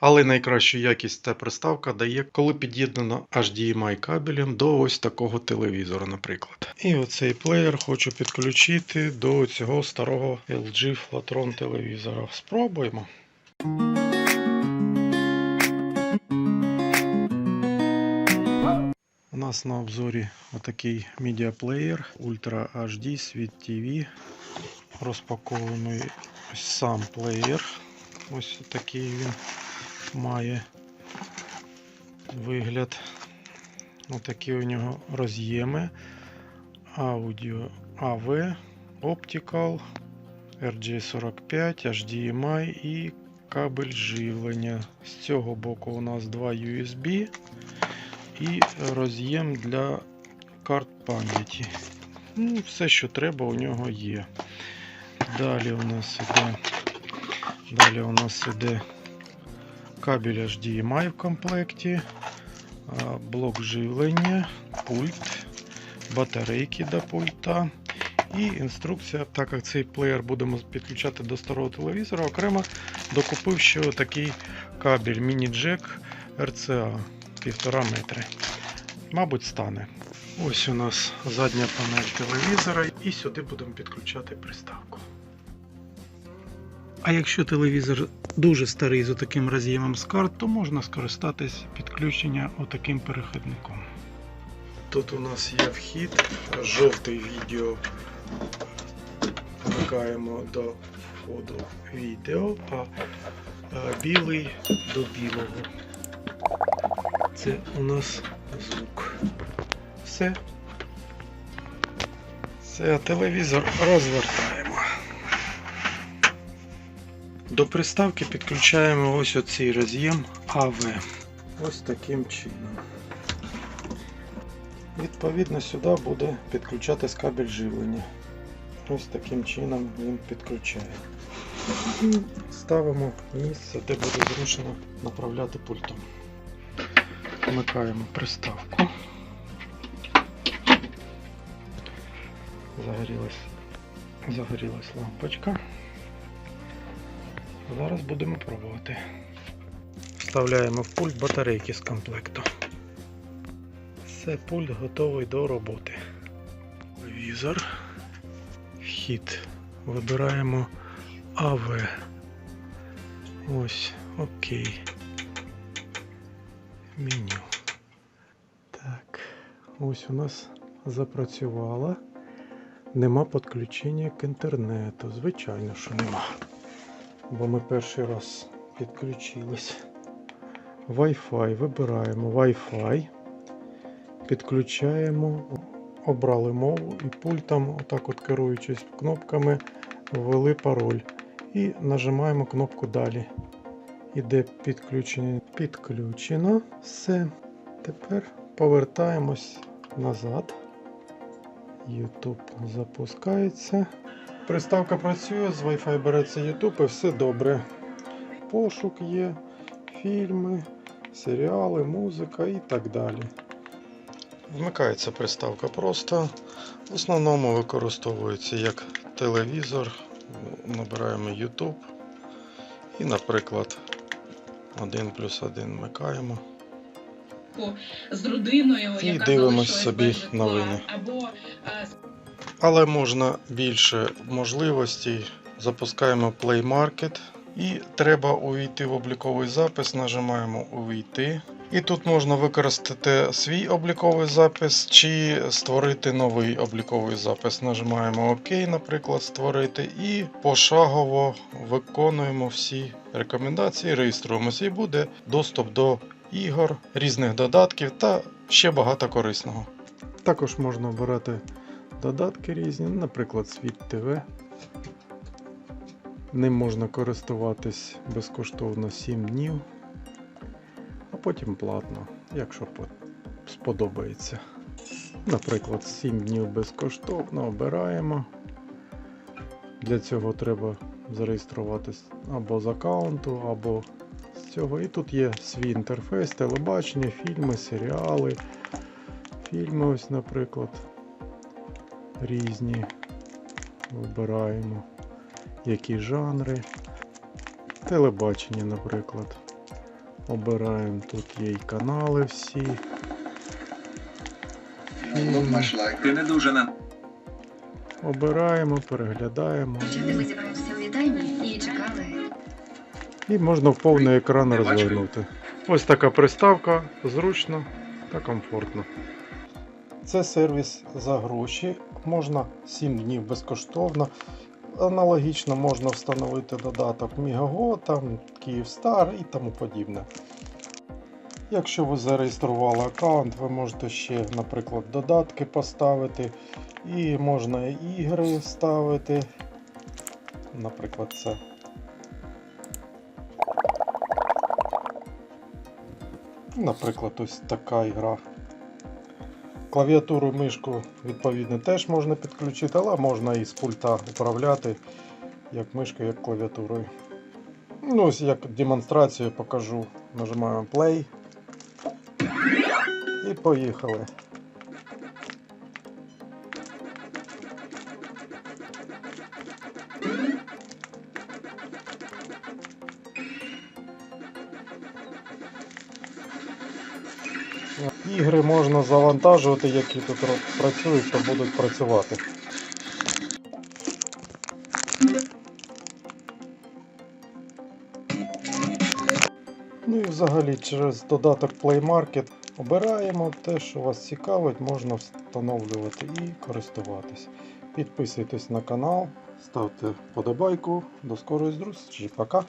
Але найкращу якість та приставка дає, коли під'єднано HDMI кабелем до ось такого телевізора, наприклад. І оцей плеєр хочу підключити до цього старого LG Flatron телевізора. Спробуємо. У нас на обзорі отакий медіаплеєр Ultra HD Sweet TV. Розпакований ось сам плеєр. Ось такий він має вигляд. Отакі у нього роз'єми. Аудіо AV, Optical, RJ45, HDMI і кабель живлення. З цього боку у нас два USB і роз'єм для карт пам'яті. Ну, все, що треба, у нього є. Далі у нас іде, далі у нас іде кабель HDMI в комплекті, блок живлення, пульт, батарейки до пульта. І інструкція, так як цей плеєр будемо підключати до старого телевізора, окремо докупив ще такий кабель міні-джек RCA 1,5 метри. Мабуть, стане. Ось у нас задня панель телевізора, і сюди будемо підключати приставку. А якщо телевізор дуже старий з таким роз'ємом з карт, то можна скористатись підключення отаким перехідником. Тут у нас є вхід, жовтий відео. Вмикаємо до входу відео, а е, білий до білого. Це у нас звук. Все. Це телевізор розвертаємо. До приставки підключаємо ось оцей роз'єм АВ. Ось таким чином. Відповідно, сюди буде підключатись кабель живлення. Ось таким чином він підключає. Ставимо місце, де буде зручно направляти пультом. Вмикаємо приставку. Загорілась, загорілась лампочка. Зараз будемо пробувати. Вставляємо в пульт батарейки з комплекту. Все, пульт готовий до роботи. Візор. Вхід. Вибираємо АВ. Ось, окей. Меню. Так, ось у нас запрацювало. Нема підключення к інтернету. Звичайно, що нема. Бо ми перший раз підключились. Wi-Fi. Вибираємо Wi-Fi. Підключаємо, обрали мову і пультом, отак от керуючись кнопками, ввели пароль. І нажимаємо кнопку Далі. Іде підключення. Підключено. Все. Тепер повертаємось назад. YouTube запускається. Приставка працює, з Wi-Fi береться YouTube і все добре. Пошук є, фільми, серіали, музика і так далі. Вмикається приставка просто. В основному використовується як телевізор. Набираємо YouTube. І, наприклад, 1 плюс 1 вмикаємо. з родиною, І яка дивимось собі новини. або е, Але можна більше можливостей. Запускаємо Play Market і треба увійти в обліковий запис. Нажимаємо Увійти. І тут можна використати свій обліковий запис чи створити новий обліковий запис. Нажимаємо ОК, наприклад, створити, і пошагово виконуємо всі рекомендації, реєструємося і буде доступ до ігор, різних додатків та ще багато корисного. Також можна обирати додатки різні, наприклад, Світ ТВ. Ним можна користуватись безкоштовно 7 днів, а потім платно, якщо сподобається. Наприклад, 7 днів безкоштовно обираємо. Для цього треба зареєструватись або з аккаунту, або з цього. І тут є свій інтерфейс, телебачення, фільми, серіали. Фільми, ось, наприклад, різні. Вибираємо, які жанри. Телебачення, наприклад. Обираємо тут є і канали всі. Ти не дуже на Обираємо, переглядаємо. І можна в повний екран розвернути. Ось така приставка, зручно та комфортно. Це сервіс за гроші. Можна 7 днів безкоштовно. Аналогічно можна встановити додаток Мігаго, там Київстар і тому подібне. Якщо ви зареєстрували аккаунт, ви можете ще, наприклад, додатки поставити, і можна ігри ставити. Наприклад, це. Наприклад, ось така ігра. Клавіатуру мишку, відповідно, теж можна підключити, але можна і з пульта управляти як мишкою, як клавіатурою. Ну, ось як демонстрацію покажу. Нажимаємо play. І поїхали. Ігри можна завантажувати, які тут працюють, то будуть працювати. Ну і взагалі через додаток Play Market обираємо те, що вас цікавить, можна встановлювати і користуватись. Підписуйтесь на канал, ставте вподобайку. До скорої зустрічі. Пока!